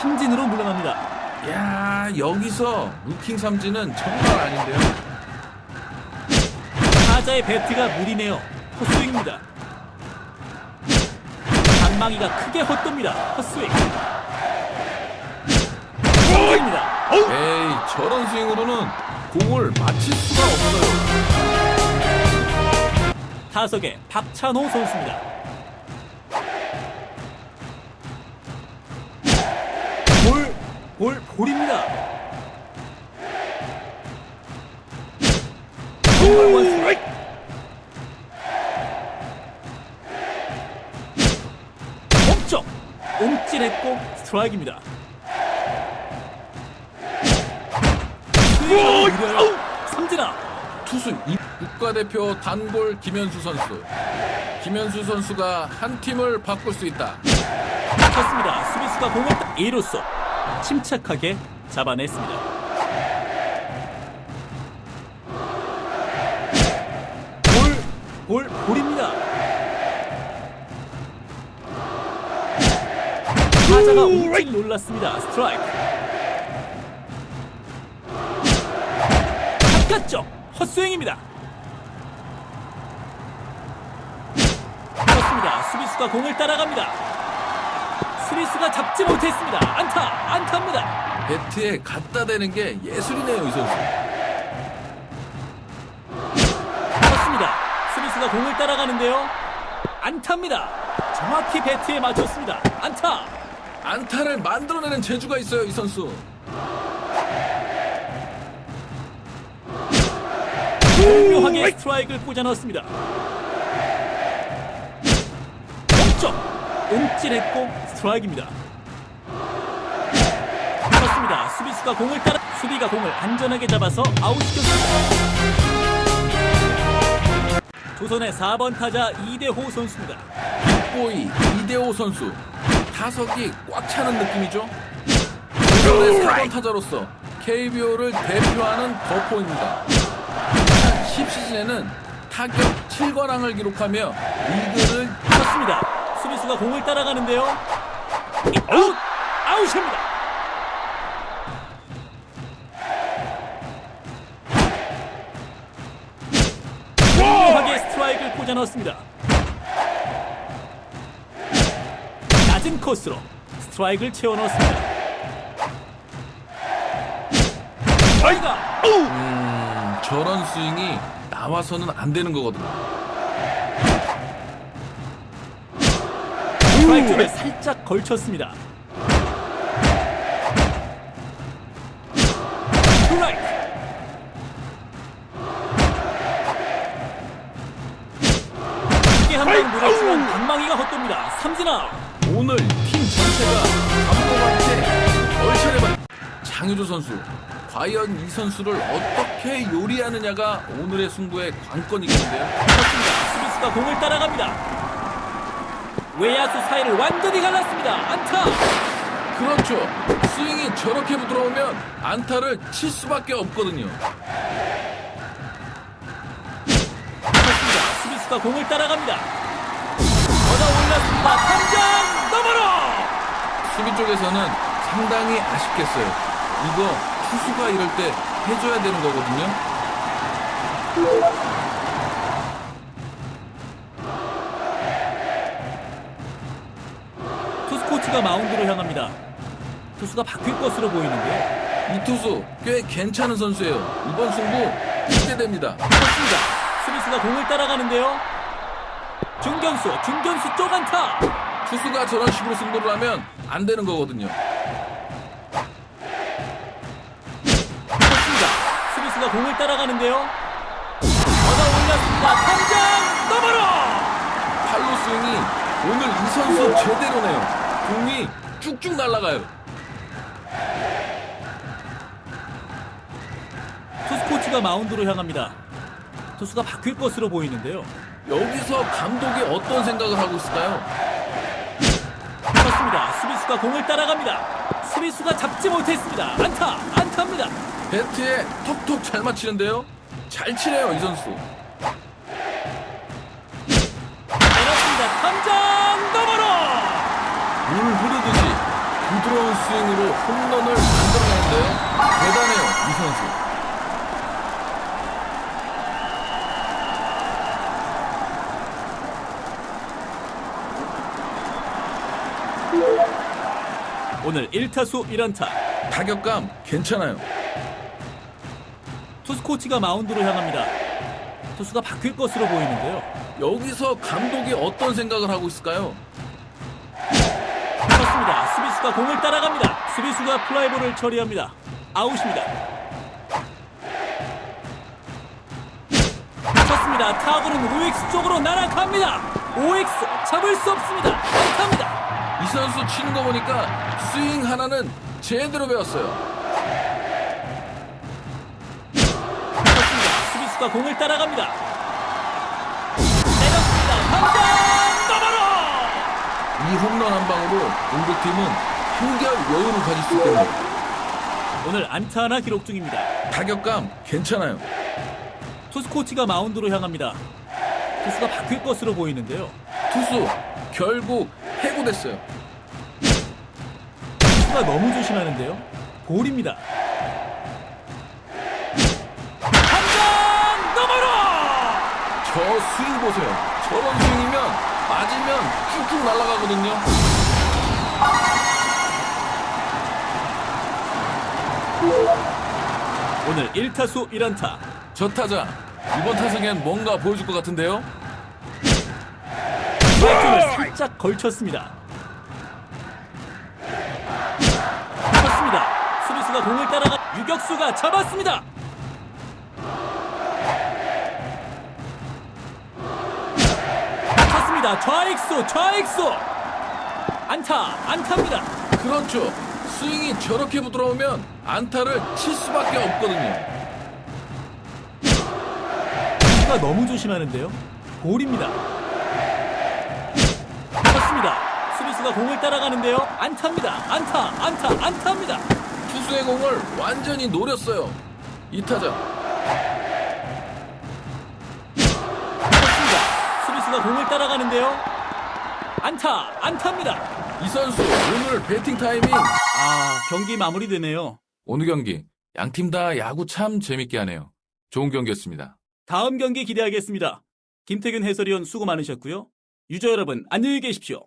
삼진으로 물러납니다. 야 여기서 루킹 삼진은 정말 아닌데요. 타자의 배트가 무리네요. 헛스윙입니다. 방망이가 크게 헛돕니다. 헛스윙. 공입니다. 에이 저런 스윙으로는 공을 맞힐 수가 없어요. 타석의 박찬호 선수입니다. 볼, 볼, 볼입니다. 멈쩍 옴찔했고 스트라이크입니다. 삼진아 투수 이 국가대표 단골 김현수 선수. 김현수 선수가 한 팀을 바꿀 수 있다. 쳤습니다. 수비수가 공을 2루수 침착하게 잡아냈습니다. 볼, 볼, 볼입니다. 타자가 움찔 놀랐습니다. 스트라이크. 바깥쪽 헛스윙입니다. 그렇습니다. 수비수가 공을 따라갑니다. 수비수가 잡지 못했습니다. 안타, 안타입니다. 배트에 갖다 대는 게 예술이네요 이 선수. 그렇습니다. 수비수가 공을 따라가는데요. 안타입니다. 정확히 배트에 맞췄습니다. 안타. 안타를 만들어내는 재주가 있어요 이 선수. 오묘하게 스트라이크를 꽂아 넣었습니다. 멈쩍 움찔했고 스트라이크입니다. 그렇습니다. 수비수가 공을 따라 수비가 공을 안전하게 잡아서 아웃시켰습니다. 조선의 4번 타자 이대호 선수입니다. 보이 이대호 선수 타석이 꽉 차는 느낌이죠. 조선의 4번 타자로서 KBO를 대표하는 더포입니다. 10시즌에는 타격 7관왕을 기록하며 리그를 그렇습니다. 수비수가 공을 따라가는데요. 아웃! 아웃입니다. 묘하게 스트라이크를 꽂아 넣었습니다. 낮은 코스로 스트라이크를 채워 넣었습니다. 스트라이크가 음, 저런 스윙이 나와서는 안 되는 거거든요. 스트라이크를 살짝 걸쳤습니다. 스트라이크. 크게 한방 물었지만 방망이가 헛돕니다. 삼진아. 오늘 팀 전체가 감독한테 얼차례만 장효조 선수 과연 이 선수를 어떻게 요리하느냐가 오늘의 승부의 관건이겠는데요. 그렇습니다. 수비수가 공을 따라갑니다. 외야수 사이를 완전히 갈랐습니다. 안타. 그렇죠. 스윙이 저렇게 부드러우면 안타를 칠 수밖에 없거든요. 그렇습니다. 수비수가 공을 따라갑니다. 걷어 올랐습니다. 탐장 너머로. 수비 쪽에서는 상당히 아쉽겠어요. 이거 투수가 이럴 때 해줘야 되는 거거든요. 투수 코치가 마운드로 향합니다. 투수가 바뀔 것으로 보이는데요. 이 투수 꽤 괜찮은 선수예요. 이번 승부 기대됩니다. 그렇습니다. 수비수가 공을 따라가는데요. 중견수, 중견수 쪽 안타. 투수가 저런 식으로 승부를 하면 안 되는 거거든요. 그렇습니다. 수비수가 공을 따라가는데요. 걷어 올렸습니다. 탐장 너머로. 팔로 스윙이 오늘 이 선수 제대로네요. 공이 쭉쭉 날아가요. 투수 코치가 마운드로 향합니다. 투수가 바뀔 것으로 보이는데요. 여기서 감독이 어떤 생각을 하고 있을까요? 그렇습니다. 수비수가 공을 따라갑니다. 수비수가 잡지 못했습니다. 안타, 안타입니다. 배트에 톡톡 잘 맞히는데요. 잘 치네요 이 선수. 물 흐르듯이 부드러운 스윙으로 홈런을 만들어내는데요. 대단해요, 이 선수. 오늘 1타수 1안타. 타격감 괜찮아요. 투수 코치가 마운드로 향합니다. 투수가 바뀔 것으로 보이는데요. 여기서 감독이 어떤 생각을 하고 있을까요? 수비수가 공을 따라갑니다. 수비수가 플라이볼을 처리합니다. 아웃입니다. 쳤습니다. 타구는 OX 쪽으로 날아갑니다. OX 잡을 수 없습니다. 안타입니다. 이 선수 치는 거 보니까 스윙 하나는 제대로 배웠어요. 쳤습니다. 수비수가 공을 따라갑니다. 때렸습니다. 당장 이 홈런 한 방으로 공격팀은 한결 여유를 가질 수 있겠네요. 오늘 안타 하나 기록 중입니다. 타격감 괜찮아요. 투수 코치가 마운드로 향합니다. 투수가 바뀔 것으로 보이는데요. 투수 결국 해고됐어요. 투수가 너무 조심하는데요. 볼입니다. 한장 너머로 저 스윙 보세요. 저런 스윙이면 맞으면 쭉쭉 날아가거든요. 오늘 1타수 1안타. 저 타자 이번 타석엔 뭔가 보여줄 것 같은데요. 스트라이크를 살짝 걸쳤습니다. 쳤습니다. 수비수가 공을 따라가 유격수가 잡았습니다. 쳤습니다. 좌익수 좌익수 안타 안타입니다. 그렇죠. 스윙이 저렇게 부드러우면 안타를 칠 수밖에 없거든요. 수비수가 너무 조심하는데요. 볼입니다. 쳤습니다. 수비수가 공을 따라가는데요. 안타입니다. 안타 안타 안타입니다. 투수의 공을 완전히 노렸어요. 이 타자 수비수가 공을 따라가는데요. 안타, 안타입니다. 이 선수 오늘 배팅 타이밍 아, 경기 마무리되네요. 오늘 경기 양 팀 다 야구 참 재밌게 하네요. 좋은 경기였습니다. 다음 경기 기대하겠습니다. 김태균 해설위원 수고 많으셨고요. 유저 여러분 안녕히 계십시오.